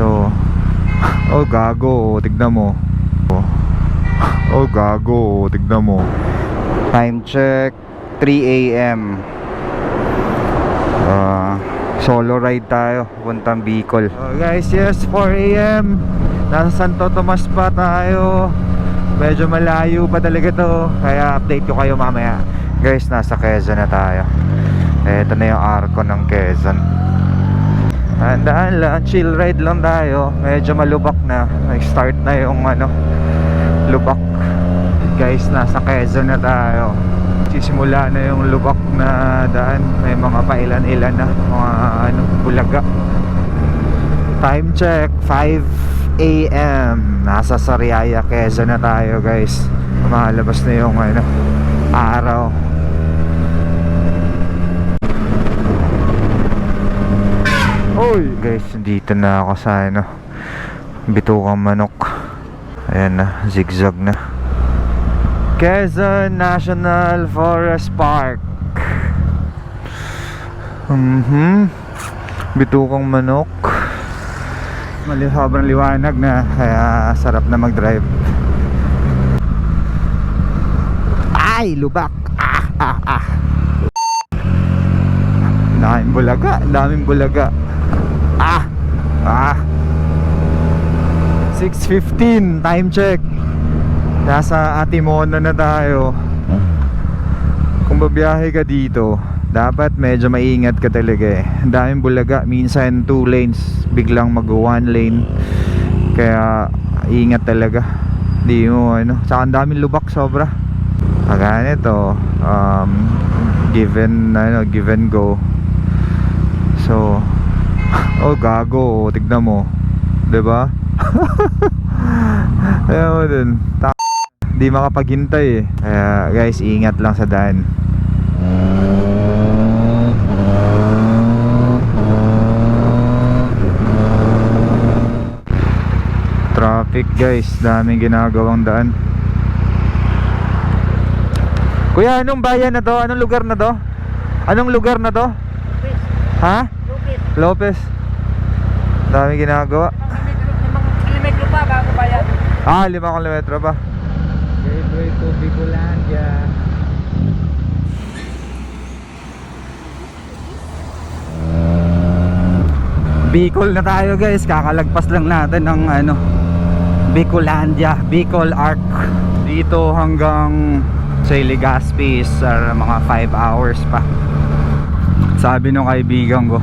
So, oh gago, oh, tignan mo. Oh, oh gago, oh, tignan mo. Time check, 3 a.m. Ah, solo ride tayo, puntang Bicol. Oh, guys, yes, 4 a.m. Nasa Santo Tomas pa tayo. Medyo malayo pa talaga to. Kaya update ko kayo mamaya. Guys, nasa Quezon na tayo. Ito na yung arko ng Quezon. Handaan lang, chill ride lang tayo. Medyo malubak na. Nag-start na yung ano, lubak. Guys, nasa Quezon na tayo. Sisimula na yung lubak na daan. May mga pailan-ilan na. Mga ano, bulaga. Time check, 5 a.m. Nasa Sariaya, Quezon na tayo guys. Malabas na yung ano, araw. Oy! Guys, dito na ako sa ano, Bitukang Manok. Ayan na, zigzag na. Quezon National Forest Park. Mhm. Bitukang Manok. Mali sobrang liwanag na kaya sarap na mag-drive. Ay, lubak. Ah, ah, ah. Daming bulaga, daming bulaga. Ah, ah. 6.15, time check. Nasa Atimono na tayo. Kung babiyahe ka dito, dapat medyo maingat ka talaga eh. Ang daming bulaga, minsan two lanes, biglang mag one lane. Kaya ingat talaga. Di mo ano, saka ang daming lubak sobra. Kagaya nito, um, given ano, give and go. So, oh gago, oh, tignan mo. 'Di ba? Ayan mo. Ta- Di makapaghintay eh. Kaya guys, ingat lang sa daan. Traffic guys, daming ginagawang daan. Kuya, anong bayan na to? Anong lugar na to? Anong lugar na to? Ha? Lopez. Dami ginagawa. Kilometro pa bago bayan. Ah, lima kilometro pa. Gateway to Bicolandia. Bicol na tayo guys. Kakalagpas lang natin ng ano Bicolandia, Bicol Arc. Dito hanggang sa Legazpi is uh, mga 5 hours pa. Sabi nung kaibigan ko,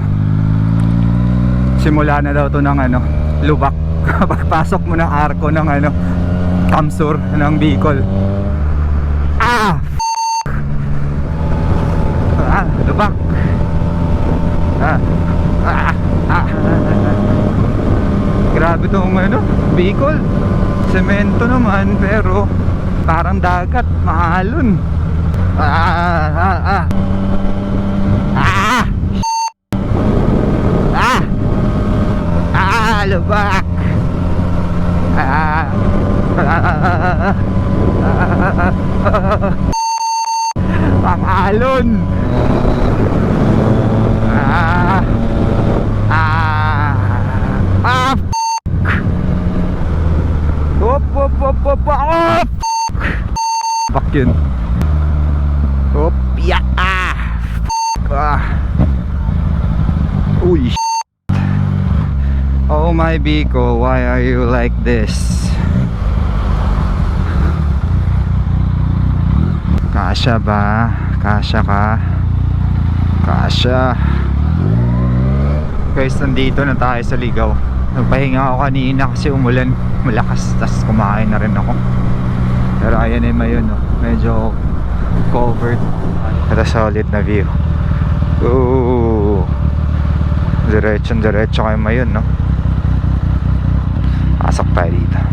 simula na daw to ng ano, lubak. Pagpasok mo ng arko ng ano, Kamsur ng Bicol. Ah! Ah, lubak. Ah. Ah. Ah. Grabe tong ano, Bicol. Semento naman pero parang dagat, mahalon. Ah, ah, ah. Ah! Ah! Ah, lubak. Ah! Ah! Pangalon. Ah! Ah! Ah! Hop, hop, hop, hop, hop! Fuck yun. Hop, ya! Ah! Ah! Uy, Oh my Biko, why are you like this? Kasya ba? Kasya ka? Kasya Guys, nandito na tayo sa Ligaw. Nagpahinga ako kanina kasi umulan. Malakas, tas kumain na rin ako. Pero ayan eh mayon no? Medyo covered. Ito solid na view. Ooh. Diretso diretso kayo mayon no? Pasok tayo dito